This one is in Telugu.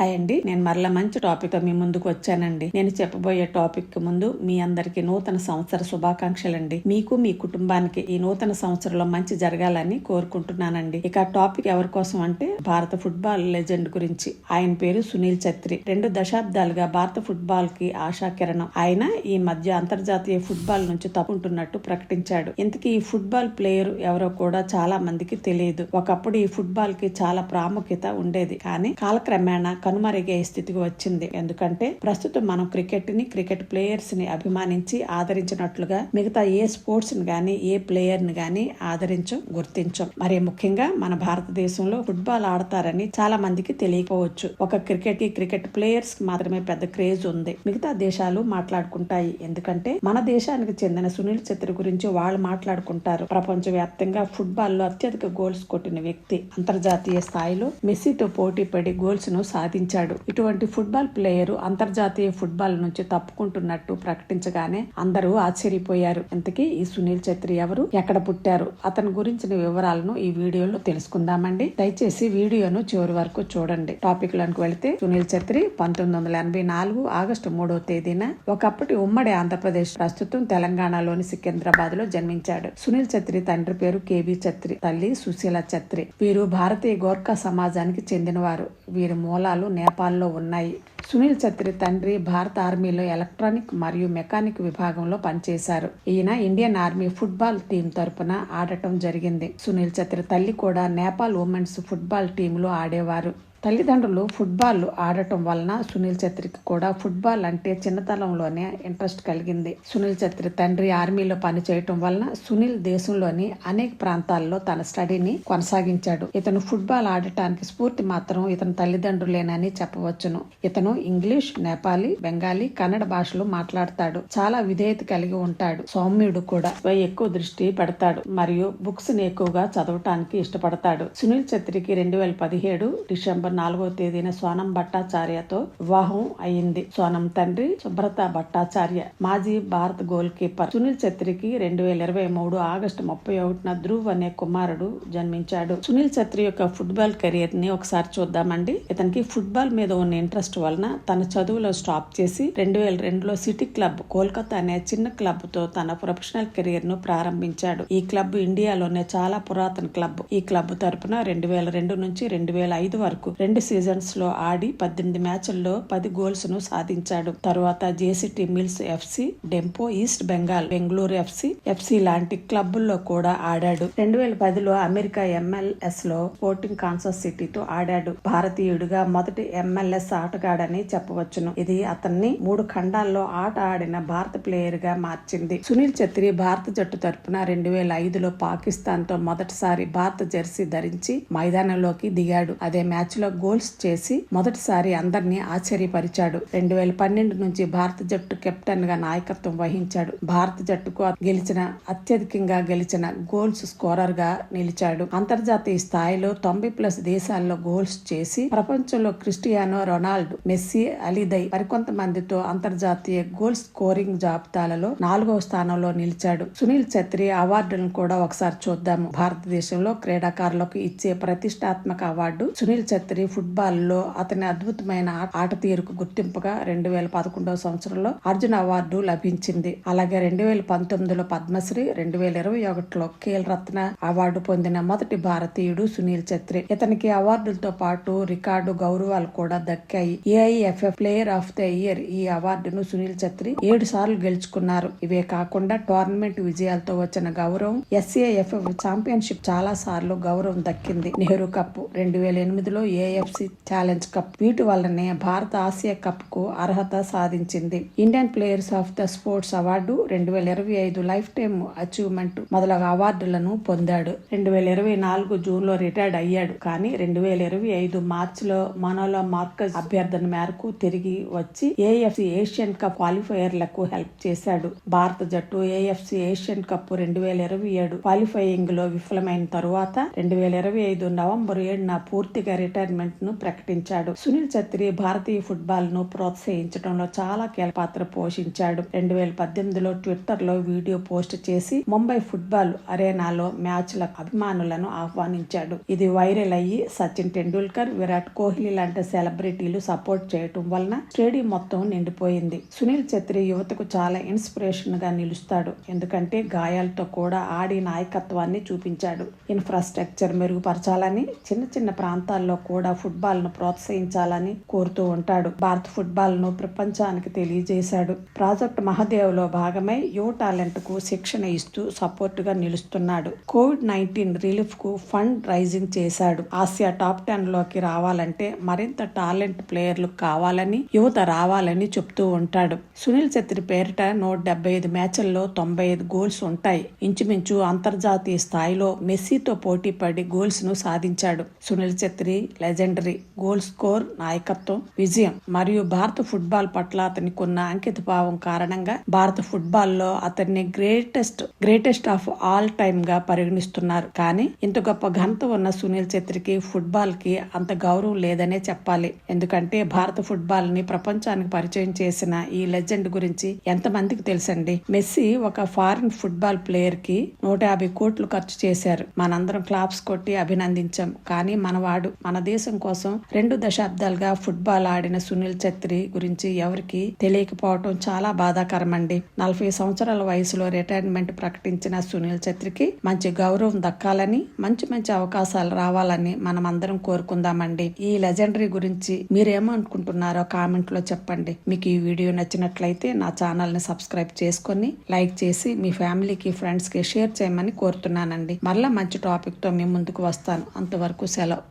హాయ్ అండి. నేను మరలా మంచి టాపిక్తో మీ ముందుకు వచ్చానండి. నేను చెప్పబోయే టాపిక్ ముందు మీ అందరికీ నూతన సంవత్సర శుభాకాంక్షలండి. మీకు మీ కుటుంబానికి ఈ నూతన సంవత్సరంలో మంచి జరగాలని కోరుకుంటున్నానండి. ఇక టాపిక్ ఎవరి కోసం అంటే భారత ఫుట్బాల్ లెజెండ్ గురించి. ఆయన పేరు సునీల్ ఛత్రి. రెండు దశాబ్దాలుగా భారత ఫుట్బాల్కి ఆశా కిరణం ఆయన ఈ మధ్య అంతర్జాతీయ ఫుట్బాల్ నుంచి తప్పుకుంటున్నట్టు ప్రకటించాడు. ఇంతకీ ఈ ఫుట్బాల్ ప్లేయర్ ఎవరో కూడా చాలా మందికి తెలియదు. ఒకప్పుడు ఈ ఫుట్బాల్కి చాలా ప్రాముఖ్యత ఉండేది. కానీ కాలక్రమేణా కనుమరుగే స్థితికి వచ్చింది. ఎందుకంటే ప్రస్తుతం మనం క్రికెట్ని క్రికెట్ ప్లేయర్స్ని అభిమానించి ఆదరించినట్లుగా మిగతా ఏ స్పోర్ట్స్ని గానీ ఏ ప్లేయర్ని గానీ ఆదరించం గుర్తించం. మరి ముఖ్యంగా మన భారతదేశంలో ఫుట్బాల్ ఆడతారని చాలా మందికి తెలియకపోవచ్చు. ఒక క్రికెట్కి క్రికెట్ ప్లేయర్స్కి మాత్రమే పెద్ద క్రేజ్ ఉంది. మిగతా దేశాలు మాట్లాడుకుంటాయి. ఎందుకంటే మన దేశానికి చెందిన సునీల్ ఛత్రి గురించి వాళ్ళు మాట్లాడుకుంటారు. ప్రపంచ వ్యాప్తంగా ఫుట్బాల్లో అత్యధిక గోల్స్ కొట్టిన వ్యక్తి. అంతర్జాతీయ స్థాయిలో మెస్సీతో పోటీ పడి గోల్స్ను ప్రకటించాడు. ఇటువంటి ఫుట్బాల్ ప్లేయర్ అంతర్జాతీయ ఫుట్బాల్ నుంచి తప్పుకుంటున్నట్టు ప్రకటించగానే అందరూ ఆశ్చర్యపోయారు. ఇంతకీ ఈ సునీల్ ఛత్రి ఎవరు? ఎక్కడ పుట్టారు? అతని గురించిన వివరాలను ఈ వీడియోలో తెలుసుకుందామండి. దయచేసి వీడియోను చివరి వరకు చూడండి. టాపిక్ లోనికి వెళితే సునీల్ ఛత్రి పంతొమ్మిది వందల ఎనభై నాలుగు ఆగస్టు మూడో తేదీన ఒకప్పటి ఉమ్మడి ఆంధ్రప్రదేశ్ ప్రస్తుతం తెలంగాణలోని సికింద్రాబాద్లో జన్మించాడు. సునీల్ ఛత్రి తండ్రి పేరు కేబీ ఛత్రి తల్లి సుశీల ఛత్రి. వీరు భారతీయ గోర్ఖా సమాజానికి చెందినవారు. వీరి మూలాలు నేపాల్లో ఉన్నాయి. సునీల్ ఛత్రి తండ్రి భారత ఆర్మీలో ఎలక్ట్రానిక్ మరియు మెకానిక్ విభాగంలో పనిచేశారు. ఈయన ఇండియన్ ఆర్మీ ఫుట్బాల్ టీం తరపున ఆడటం జరిగింది. సునీల్ ఛత్రి తల్లి కూడా నేపాల్ ఉమెన్స్ ఫుట్బాల్ టీంలో ఆడేవారు. తల్లిదండ్రులు ఫుట్బాల్ ఆడటం వలన సునీల్ ఛత్రికి కూడా ఫుట్బాల్ అంటే చిన్నతనంలోనే ఇంట్రెస్ట్ కలిగింది. సునీల్ ఛత్రి తండ్రి ఆర్మీలో పనిచేయటం వలన సునీల్ దేశంలోని అనేక ప్రాంతాల్లో తన స్టడీని కొనసాగించాడు. ఇతను ఫుట్బాల్ ఆడటానికి స్ఫూర్తి మాత్రం ఇతని తల్లిదండ్రులేనని చెప్పవచ్చును. ఇతను ఇంగ్లీష్ నేపాలి బెంగాలీ కన్నడ భాషలు మాట్లాడతాడు. చాలా విధేయత కలిగి ఉంటాడు. సౌమ్యుడు కూడా పై ఎక్కువ దృష్టి పెడతాడు మరియు బుక్స్ని ఎక్కువగా చదవటానికి ఇష్టపడతాడు. సునీల్ ఛత్రికి రెండు వేల పదిహేడు డిసెంబర్ నాలుగో తేదీన సోనం భట్టాచార్యతో వివాహం అయింది. సోనం తండ్రి సుబ్రత భట్టాచార్య మాజీ భారత గోల్ కీపర్ సునీల్ ఛత్రికి రెండు వేల ఇరవై మూడు ఆగస్టు ముప్పై ఒకటిన ధ్రువ్ అనే కుమారుడు జన్మించాడు. సునీల్ ఛత్రి యొక్క ఫుట్బాల్ కెరియర్ని ఒకసారి చూద్దామండి. ఇతనికి ఫుట్బాల్ మీద ఉన్న ఇంట్రెస్ట్ వలన తన చదువులో స్టాప్ చేసి రెండు వేల రెండులో సిటీ క్లబ్ కోల్కతా అనే చిన్న క్లబ్తో తన ప్రొఫెషనల్ కెరియర్ను ప్రారంభించాడు. ఈ క్లబ్ ఇండియాలోనే చాలా పురాతన క్లబ్. ఈ క్లబ్ తరపున రెండు వేల రెండు నుంచి రెండు వేల ఐదు వరకు రెండు సీజన్స్లో ఆడి పద్దెనిమిది మ్యాచ్ల్లో పది గోల్స్ను సాధించాడు. తరువాత JCT Mills FC Dempo East Bengal Bengaluru FC FC లాంటి క్లబ్బుల్లో కూడా ఆడాడు. రెండు వేల పదిలో అమెరికా ఎంఎల్ఎస్లో స్పోర్టింగ్ కాన్సస్ సిటీతో ఆడాడు. భారతీయుడిగా మొదటి ఎంఎల్ఎస్ ఆటగాడని చెప్పవచ్చును. ఇది అతన్ని మూడు ఖండాల్లో ఆట ఆడిన భారత ప్లేయర్గా మార్చింది. సునీల్ ఛత్రి భారత జట్టు తరపున రెండు వేల ఐదులో పాకిస్తాన్తో మొదటిసారి భారత జెర్సీ ధరించి మైదానంలోకి దిగాడు. అదే మ్యాచ్లో గోల్స్ చేసి మొదటిసారి అందరినీ ఆశ్చర్యపరిచాడు. రెండు వేల పన్నెండు నుంచి భారత జట్టు కెప్టెన్గా నాయకత్వం వహించాడు. భారత జట్టుకు గెలిచిన అత్యధికంగా గెలిచిన గోల్స్ స్కోరర్గా నిలిచాడు. అంతర్జాతీయ స్థాయిలో తొంభై ప్లస్ దేశాల్లో గోల్స్ చేసి ప్రపంచంలో Cristiano Ronaldo Messi Ali Daei మరికొంతమందితో అంతర్జాతీయ గోల్ స్కోరింగ్ జాబితాలలో నాలుగవ స్థానంలో నిలిచాడు. సునీల్ ఛత్రి అవార్డులను కూడా ఒకసారి చూద్దాము. భారతదేశంలో క్రీడాకారులకు ఇచ్చే ప్రతిష్టాత్మక అవార్డు సునీల్ ఛత్రి ఫుట్బాల్ ఫుట్బాల్లో అతని అద్భుతమైన ఆట తీరుకు గుర్తింపుగా రెండు వేల పదకొండవ సంవత్సరంలో అర్జున్ అవార్డు లభించింది. అలాగే రెండు వేల పంతొమ్మిదిలో పద్మశ్రీ రెండు వేల ఇరవై ఒకటిలో కేల్ రత్న అవార్డు పొందిన మొదటి భారతీయుడు సునీల్ ఛత్రి. ఇతనికి అవార్డులతో పాటు రికార్డు గౌరవాలు కూడా దక్కాయి. AIFF player of the year ఈ అవార్డును సునీల్ ఛత్రి ఏడు సార్లు గెలుచుకున్నారు. ఇవే కాకుండా టోర్నమెంట్ విజయాలతో వచ్చిన గౌరవం ఎస్ఏఎఫ్ఎఫ్ ఛాంపియన్షిప్ చాలా సార్లు గౌరవం దక్కింది. నెహ్రూ కప్ రెండు వేల ఎనిమిదిలో ఏ ఏఎఫ్సి ఛాలెంజ్ కప్ వీటి వల్లనే భారత ఆసియా కప్కు అర్హత సాధించింది. Indian players of the sports award రెండు వేల ఇరవై ఐదు లైఫ్ టైమ్ అచీవ్మెంట్ మొదలగు అవార్డులను పొందాడు. రెండు వేల ఇరవై నాలుగు జూన్లో రిటైర్డ్ అయ్యాడు. కానీ రెండు వేల ఇరవై ఐదు మార్చ్లో మనోలో మార్కజ్ అభ్యర్థన మేరకు తిరిగి వచ్చి ఏఎఫ్సి ఏషియన్ కప్ క్వాలిఫైయర్లకు హెల్ప్ చేశాడు. భారత జట్టు ఏఎఫ్సి ఏషియన్ కప్ రెండు వేల ఇరవై ఏడు క్వాలిఫైయింగ్లో విఫలమైన తరువాత రెండు వేల ఇరవై ఐదు నవంబర్ ఏడున పూర్తిగా రిటైర్మెంట్ రిటైర్మెంట్ను ప్రకటించాడు. సునీల్ ఛత్రి భారతీయ ఫుట్బాల్ను ప్రోత్సహించడంలో చాలా కీలక పాత్ర పోషించాడు. రెండు వేల పద్దెనిమిదిలో ట్విట్టర్లో వీడియో పోస్ట్ చేసి ముంబై ఫుట్బాల్ అరేనాలో మ్యాచ్ల అభిమానులను ఆహ్వానించాడు. ఇది వైరల్ అయ్యి సచిన్ టెండూల్కర్ విరాట్ కోహ్లీ లాంటి సెలబ్రిటీలు సపోర్ట్ చేయటం వలన స్టేడియం మొత్తం నిండిపోయింది. సునీల్ ఛత్రి యువతకు చాలా ఇన్స్పిరేషన్గా నిలుస్తాడు. ఎందుకంటే గాయాలతో కూడా ఆడి నాయకత్వాన్ని చూపించాడు. ఇన్ఫ్రాస్ట్రక్చర్ మెరుగుపరచాలని చిన్న చిన్న ప్రాంతాల్లో కూడా ఫుట్బాల్ను ప్రోత్సహించాలని కోరుతూ ఉంటాడు. భారత ఫుట్బాల్ను ప్రపంచానికి తెలియజేశాడు. ప్రాజెక్ట్ మహదేవ్లో భాగమై యువ టాలెంట్కు శిక్షణ ఇస్తూ సపోర్ట్గా నిలుస్తున్నాడు. కోవిడ్ నైన్టీన్ రిలీఫ్కు ఫండ్ రైజింగ్ చేశాడు. ఆసియా టాప్ టెన్లోకి రావాలంటే మరింత టాలెంట్ ప్లేయర్లు కావాలని యువత రావాలని చెప్తూ ఉంటాడు. సునీల్ ఛత్రి పేరిట నూట డెబ్బై ఐదు మ్యాచ్ల్లో తొంభై ఐదు గోల్స్ ఉంటాయి. ఇంచుమించు అంతర్జాతీయ స్థాయిలో మెస్సీతో పోటీ పడి గోల్స్ను సాధించాడు. Sunil Chhetri legendary goal score నాయకత్వం విజయం మరియు భారత ఫుట్బాల్ పట్ల అతనికి ఉన్న అంకిత భావం కారణంగా భారత ఫుట్బాల్లో అతన్ని గ్రేటెస్ట్ గ్రేటెస్ట్ ఆఫ్ ఆల్ టైమ్గా పరిగణిస్తున్నారు. కానీ ఇంత గొప్ప ఘనత ఉన్న సునీల్ ఛెత్రికి ఫుట్బాల్కి అంత గౌరవం లేదనే చెప్పాలి. ఎందుకంటే భారత ఫుట్బాల్ని ప్రపంచానికి పరిచయం చేసిన ఈ లెజెండ్ గురించి ఎంతమందికి తెలుసండి? మెస్సీ ఒక ఫారిన్ ఫుట్బాల్ ప్లేయర్కి నూట యాభై కోట్లు ఖర్చు చేశారు. మనందరం క్లాప్స్ కొట్టి అభినందించాం. కానీ మనవాడు మన దేశం కోసం రెండు దశాబ్దాలుగా ఫుట్బాల్ ఆడిన సునీల్ ఛత్రి గురించి ఎవరికి తెలియకపోవటం చాలా బాధాకరమండి. నలభై సంవత్సరాల వయసులో రిటైర్మెంట్ ప్రకటించిన సునీల్ ఛత్రికి మంచి గౌరవం దక్కాలని మంచి మంచి అవకాశాలు రావాలని మనం అందరం కోరుకుందామండి. ఈ లెజెండరీ గురించి మీరేమనుకుంటున్నారో కామెంట్లో చెప్పండి. మీకు ఈ వీడియో నచ్చినట్లయితే నా ఛానల్ని సబ్స్క్రైబ్ చేసుకొని లైక్ చేసి మీ ఫ్యామిలీకి ఫ్రెండ్స్కి షేర్ చేయమని కోరుతున్నానండి. మళ్ళీ మంచి టాపిక్తో మీ ముందుకు వస్తాను. అంతవరకు సెలవు.